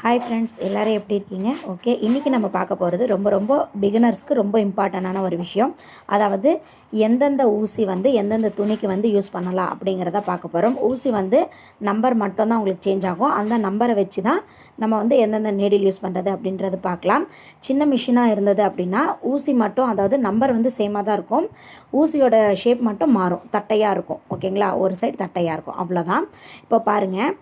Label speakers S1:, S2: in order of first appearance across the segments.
S1: Hi friends எல்லோரும் எப்படி இருக்கீங்க? ஓகே இன்றைக்கி நம்ம பார்க்க போகிறது ரொம்ப ரொம்ப பிகினர்ஸ்க்கு ரொம்ப இம்பார்ட்டண்டான ஒரு விஷயம். அதாவது எந்தெந்த ஊசி வந்து எந்தெந்த துணிக்கு வந்து யூஸ் பண்ணலாம் அப்படிங்கிறத பார்க்க போகிறோம் ஊசி வந்து நம்பர் மட்டும்தான் உங்களுக்கு சேஞ்ச் ஆகும். அந்த நம்பரை வச்சு தான் நம்ம வந்து எந்தெந்த நீடில் யூஸ் பண்ணுறது அப்படின்றது பார்க்கலாம். சின்ன மிஷினாக இருந்தது அப்படின்னா ஊசி மட்டும் அதாவது நம்பர் வந்து சேமாக தான் இருக்கும். ஊசியோட ஷேப் மட்டும் மாறும். தட்டையாக இருக்கும். ஓகேங்களா ஒரு சைடு தட்டையாக இருக்கும். அவ்வளோதான் இப்போ பாருங்கள்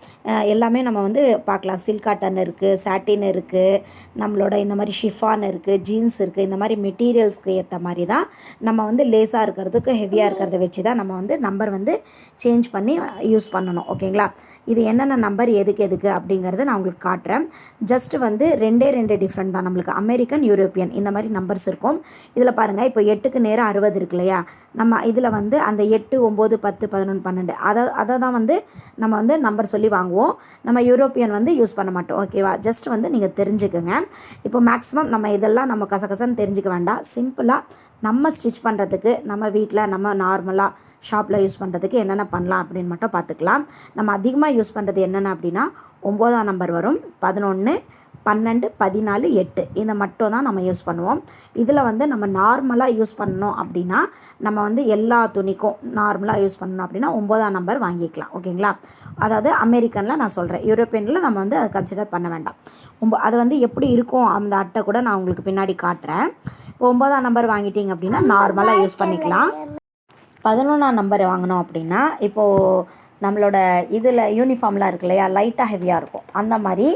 S1: எல்லாமே நம்ம வந்து பார்க்கலாம். சில்காட்டன் இருக்குது சாட்டின் இருக்குது நம்மளோட இந்த மாதிரி ஷிஃபான் இருக்குது ஜீன்ஸ் இருக்குது இந்த மாதிரி மெட்டீரியல்ஸ்க்கு ஏற்ற மாதிரி தான் நம்ம வந்து லேஸாக இருக்கிறதுக்கு ஹெவியாக இருக்கிறத வச்சு தான் நம்ம வந்து நம்பர் வந்து சேஞ்ச் பண்ணி யூஸ் பண்ணணும். ஓகேங்களா? இது என்னென்ன நம்பர் எதுக்கு எதுக்கு அப்படிங்கிறத நான் உங்களுக்கு காட்டுறேன். ஜஸ்ட் வந்து ரெண்டே ரெண்டு டிஃப்ரெண்ட் தான் நம்மளுக்கு. அமெரிக்கன் யூரோப்பியன் இந்த மாதிரி நம்பர்ஸ் இருக்கும். இதில் பாருங்கள் இப்போ எட்டுக்கு நேரம் அறுபது இருக்கு இல்லையா? நம்ம இதில் வந்து அந்த எட்டு ஒம்பது பத்து பதினொன்று பன்னெண்டு அதை அதை தான் வந்து நம்ம வந்து நம்பர் சொல்லி வாங்குவோம். நம்ம யூரோப்பியன் வந்து யூஸ் பண்ண மாட்டோம். ஓகேவா? ஜஸ்ட் வந்து நீங்கள் தெரிஞ்சுக்கோங்க. இப்போ மேக்ஸிமம் நம்ம இதெல்லாம் நம்ம கசகசன்னு தெரிஞ்சுக்க வேண்டாம். சிம்பிளாக நம்ம ஸ்டிச் பண்ணுறதுக்கு நம்ம வீட்டில் நம்ம நார்மலாக ஷாப்பில் யூஸ் பண்ணுறதுக்கு என்னென்ன பண்ணலாம் அப்படின்னு மட்டும் பார்த்துக்கலாம். நம்ம அதிகமாக யூஸ் பண்ணுறது என்னென்ன அப்படின்னா ஒம்போதாம் நம்பர் வரும். பதினொன்று பன்னெண்டு பதினாலு எட்டு. இதை மட்டும் தான் நம்ம யூஸ் பண்ணுவோம். இதில் வந்து நம்ம நார்மலாக யூஸ் பண்ணோம் அப்படின்னா நம்ம வந்து எல்லா துணிக்கும் நார்மலாக யூஸ் பண்ணணும் அப்படின்னா ஒம்போதாம் நம்பர் வாங்கிக்கலாம். ஓகேங்களா? அதாவது அமெரிக்கனில் நான் சொல்கிறேன் யூரோப்பியனில் நம்ம வந்து அதை கன்சிடர் பண்ண வேண்டாம். ஒம்ப அது வந்து எப்படி இருக்கும்? அந்த அட்டை கூட நான் உங்களுக்கு பின்னாடி காட்டுறேன். இப்போ ஒம்போதாம் நம்பர் வாங்கிட்டீங்க அப்படின்னா நார்மலாக யூஸ் பண்ணிக்கலாம். பதினொன்றாம் நம்பர் வாங்கினோம் அப்படின்னா இப்போது நம்மளோட இதில் யூனிஃபார்ம்லாம் இருக்கு இல்லையா? லைட்டாக ஹெவியாக இருக்கும். அந்த மாதிரி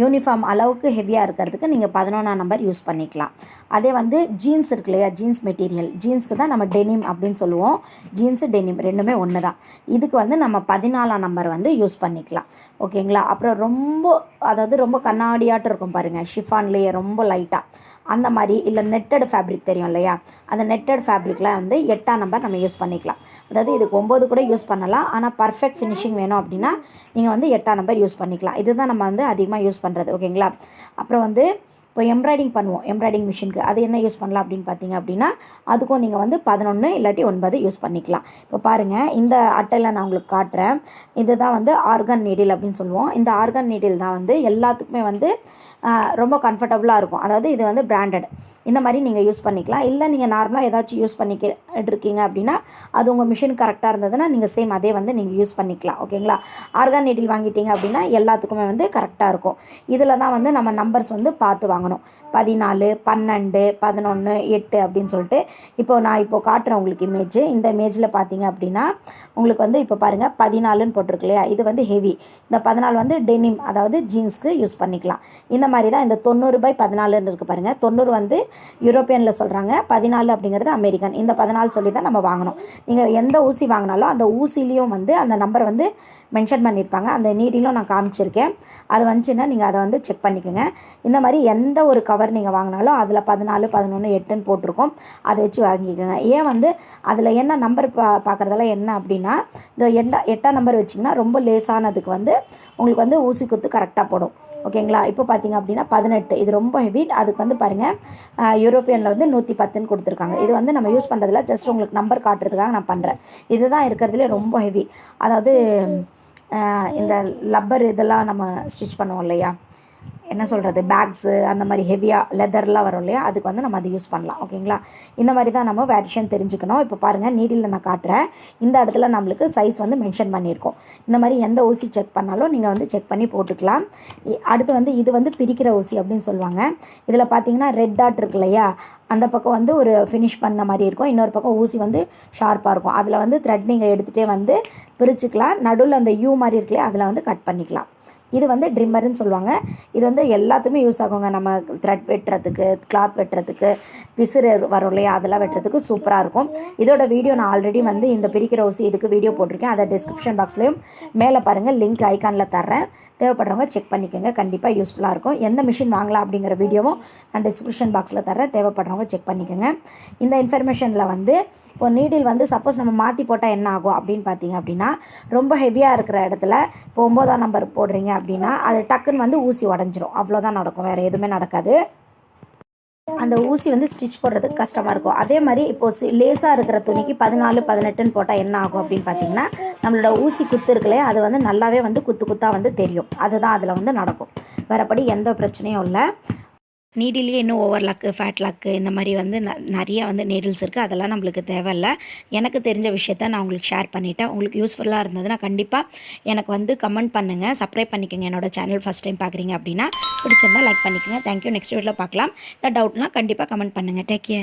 S1: யூனிஃபார்ம் அளவுக்கு ஹெவியாக இருக்கிறதுக்கு நீங்கள் பதினொன்றாம் நம்பர் யூஸ் பண்ணிக்கலாம். அதே வந்து ஜீன்ஸ் இருக்கு இல்லையா? ஜீன்ஸ் மெட்டீரியல் ஜீன்ஸ்க்கு தான் நம்ம டெனிம் அப்படின்னு சொல்லுவோம். ஜீன்ஸு டெனிம் ரெண்டுமே ஒன்று தான் இதுக்கு வந்து நம்ம பதினாலாம் நம்பர் வந்து யூஸ் பண்ணிக்கலாம். ஓகேங்களா அப்புறம் ரொம்ப அதாவது ரொம்ப கண்ணாடியாட்டம் இருக்கும் பாருங்கள் ஷிஃபான்லேயே ரொம்ப லைட்டாக அந்த மாதிரி இல்லை நெட்டட் ஃபேப்ரிக் தெரியும் இல்லையா? அந்த நெட்டட் ஃபேப்ரிக்லாம் வந்து எட்டாம் நம்பர் நம்ம யூஸ் பண்ணிக்கலாம். அதாவது இதுக்கு ஒம்பது கூட யூஸ் பண்ணலாம். ஆனால் பர்ஃபெக்ட் ஃபினிஷிங் வேணும் அப்படின்னா நீங்கள் வந்து எட்டாம் நம்பர் யூஸ் பண்ணிக்கலாம். இதுதான் நம்ம வந்து அதிகமாக யூஸ் பண்ணுறது ஓகேங்களா அப்புறம் வந்து இப்போ எம்ப்ராய்டிங் பண்ணுவோம். எம்ப்ராய்டிங் மிஷினுக்கு அது என்ன யூஸ் பண்ணலாம் அப்படின்னு பார்த்தீங்க அப்படின்னா அதுக்கும் நீங்கள் வந்து பதினொன்று இல்லாட்டி ஒன்பது யூஸ் பண்ணிக்கலாம். இப்போ பாருங்கள் இந்த அட்டையில் நான் உங்களுக்கு காட்டுறேன். இதுதான் வந்து ஆர்கன் நீடில் அப்படின்னு சொல்லுவோம். இந்த ஆர்கன் நீடில் தான் வந்து எல்லாத்துக்குமே வந்து ரொம்ப கம்ஃபர்டபுளாக இருக்கும். அதாவது இது வந்து பிராண்டட் இந்த மாதிரி நீங்கள் யூஸ் பண்ணிக்கலாம். இல்லை நீங்கள் நார்மலாக ஏதாச்சும் யூஸ் பண்ணிக்கிட்டு இருக்கீங்க அப்படின்னா அது உங்கள் மிஷின் கரெக்டாக இருந்ததுன்னா நீங்கள் சேம் அதே வந்து நீங்கள் யூஸ் பண்ணிக்கலாம். ஓகேங்களா? ஆர்கான் நீடில் வாங்கிட்டீங்க அப்படின்னா எல்லாத்துக்குமே வந்து கரெக்டாக இருக்கும். இதில் தான் வந்து நம்ம நம்பர்ஸ் வந்து பார்த்து வாங்க வாங்கணும். பதினாலு பன்னெண்டு பதினொன்று எட்டு அப்படின்னு சொல்லிட்டு இப்போ நான் இப்போ காட்டுறேன் உங்களுக்கு இமேஜ் இந்த இமேஜில் பார்த்தீங்க அப்படின்னா உங்களுக்கு வந்து இப்போ பாருங்கள் பதினாலுன்னு போட்டிருக்கு இல்லையா? இது வந்து ஹெவி இந்த பதினாலு வந்து டெனிம் அதாவது ஜீன்ஸ்க்கு யூஸ் பண்ணிக்கலாம். இந்த மாதிரி தான் இந்த தொண்ணூறு பை பதினாலுன்னு இருக்குது பாருங்கள் தொண்ணூறு வந்து யூரோப்பியனில் சொல்கிறாங்க பதினாலு அப்படிங்கிறது அமெரிக்கன் இந்த பதினாலு சொல்லி தான் நம்ம வாங்கணும். நீங்கள் எந்த ஊசி வாங்கினாலும் அந்த ஊசிலையும் வந்து அந்த நம்பரை வந்து மென்ஷன் பண்ணியிருப்பாங்க. அந்த நீடிலும் நான் காமிச்சிருக்கேன். அது வந்துச்சுன்னா நீங்கள் அதை வந்து செக் பண்ணிக்கோங்க. இந்த மாதிரி எந்த எந்த ஒரு கவர் நீங்கள் வாங்கினாலும் அதில் பதினாலு பதினொன்று எட்டுன்னு போட்டிருக்கோம். அதை வச்சு வாங்கிக்கோங்க. ஏன் வந்து அதில் என்ன நம்பர் பா பார்க்குறதெல்லாம் என்ன அப்படின்னா இந்த எட்டா எட்டாம் நம்பர் வச்சிங்கன்னா ரொம்ப லேசானதுக்கு வந்து உங்களுக்கு வந்து ஊசி குத்து கரெக்டாக போடும். ஓகேங்களா இப்போ பார்த்தீங்க அப்படின்னா பதினெட்டு. இது ரொம்ப ஹெவி அதுக்கு வந்து பாருங்கள் யூரோப்பியனில் வந்து நூற்றி பத்துன்னு கொடுத்துருக்காங்க. இது வந்து நம்ம யூஸ் பண்ணுறதுல ஜஸ்ட் உங்களுக்கு நம்பர் காட்டுறதுக்காக நான் பண்ணுறேன் இதுதான் இருக்கிறதுலே ரொம்ப ஹெவி அதாவது இந்த லப்பர் இதெல்லாம் நம்ம ஸ்டிச் பண்ணுவோம் இல்லையா? என்ன சொல்கிறது பேக்ஸு அந்த மாதிரி ஹெவியாக லெதர்லாம் வரும் இல்லையா அதுக்கு வந்து நம்ம அதை யூஸ் பண்ணலாம் ஓகேங்களா இந்த மாதிரி தான் நம்ம வேரிஷன் தெரிஞ்சுக்கணும். இப்போ பாருங்கள் நீடில் நான் காட்டுறேன். இந்த இடத்துல நம்மளுக்கு சைஸ் வந்து மென்ஷன் பண்ணியிருக்கோம். இந்த மாதிரி எந்த ஊசி செக் பண்ணாலும் நீங்கள் வந்து செக் பண்ணி போட்டுக்கலாம். இ- அடுத்து வந்து இது வந்து பிரிக்கிற ஊசி அப்படின்னு சொல்லுவாங்க. இதில் பார்த்தீங்கன்னா ரெட் டாட் இருக்கு இல்லையா அந்த பக்கம் வந்து ஒரு ஃபினிஷ் பண்ண மாதிரி இருக்கும். இன்னொரு பக்கம் ஊசி வந்து ஷார்ப்பாக இருக்கும். அதில் வந்து த்ரெட் நீங்கள் எடுத்துகிட்டே வந்து பிரிச்சுக்கலாம். நடுவில் அந்த யூ மாதிரி இருக்குல்லையா அதில் வந்து கட் பண்ணிக்கலாம். இது வந்து ட்ரிம்மர்னு சொல்லுவாங்க. இது வந்து எல்லாத்துக்குமே யூஸ் ஆகுங்க. நம்ம த்ரெட் வெட்டுறதுக்கு கிளாத் வெட்டுறதுக்கு பிசுறு வரும் இல்லையா? அதெல்லாம் வெட்டுறதுக்கு சூப்பராக இருக்கும். இதோட வீடியோ நான் ஆல்ரெடி வந்து இந்த பிரிக்கிற ஊசி இதுக்கு வீடியோ போட்டிருக்கேன். அதை டிஸ்கிரிப்ஷன் பாக்ஸ்லேயும் மேலே பாருங்கள் லிங்க் ஐக்கானில் தர்றேன். தேவைப்படுறவங்க செக் பண்ணிக்கோங்க. கண்டிப்பாக யூஸ்ஃபுல்லாக இருக்கும். எந்த மிஷின் வாங்கலாம் அப்படிங்கிற வீடியோவும் நான் டிஸ்கிரிப்ஷன் பாக்ஸில் தரேன் தேவைப்படுறவங்க செக் பண்ணிக்கோங்க. இந்த இன்ஃபர்மேஷனில் வந்து இப்போ நீடில் வந்து சப்போஸ் நம்ம மாற்றி போட்டால் என்ன ஆகும் அப்படின்னு பார்த்தீங்க அப்படின்னா ரொம்ப ஹெவியாக இருக்கிற இடத்துல இப்போ ஒம்போதாம் நம்பர் போடுறீங்க அப்படின்னா அது டக்குன்னு வந்து ஊசி உடஞ்சிரும். அவ்வளோதான் நடக்கும். வேறு எதுவுமே நடக்காது. அந்த ஊசி வந்து ஸ்டிச் போடுறதுக்கு கஷ்டமாக இருக்கும். அதே மாதிரி இப்போது லேசாக இருக்கிற துணிக்கு பதினாலு பதினெட்டுன்னு போட்டால் என்ன ஆகும் அப்படின்னு பார்த்தீங்கன்னா நம்மளோட ஊசி குத்து இருக்குல்லையே அது வந்து நல்லாவே வந்து குத்து குத்தாக வந்து தெரியும். அதுதான் அதில் வந்து நடக்கும். வேறபடி எந்த பிரச்சனையும் இல்லை. நீடிலேயே இன்னும் ஓவர் லக்கு ஃபேட் லக்கு இந்த மாதிரி வந்து ந நிறைய வந்து நீடில்ஸ் இருக்குது அதெல்லாம் நம்மளுக்கு தேவையில்ல. எனக்கு தெரிஞ்ச விஷயத்த நான் உங்களுக்கு ஷேர் பண்ணிட்டேன். உங்களுக்கு யூஸ்ஃபுல்லாக இருந்ததுன்னா கண்டிப்பாக எனக்கு வந்து கமெண்ட் பண்ணுங்கள் சப்ஸ்கிரைப் பண்ணிக்கோங்க. என்னோட சேனல் ஃபஸ்ட் டைம் பார்க்குறீங்க அப்படின்னா பிடிச்சிருந்தா லைக் பண்ணிக்கோங்க. தேங்க்யூ நெக்ஸ்ட் வீடியோவில் பார்க்கலாம் இந்த டவுட்லாம் கண்டிப்பாக கமெண்ட் பண்ணுங்கள் டேக் கேர்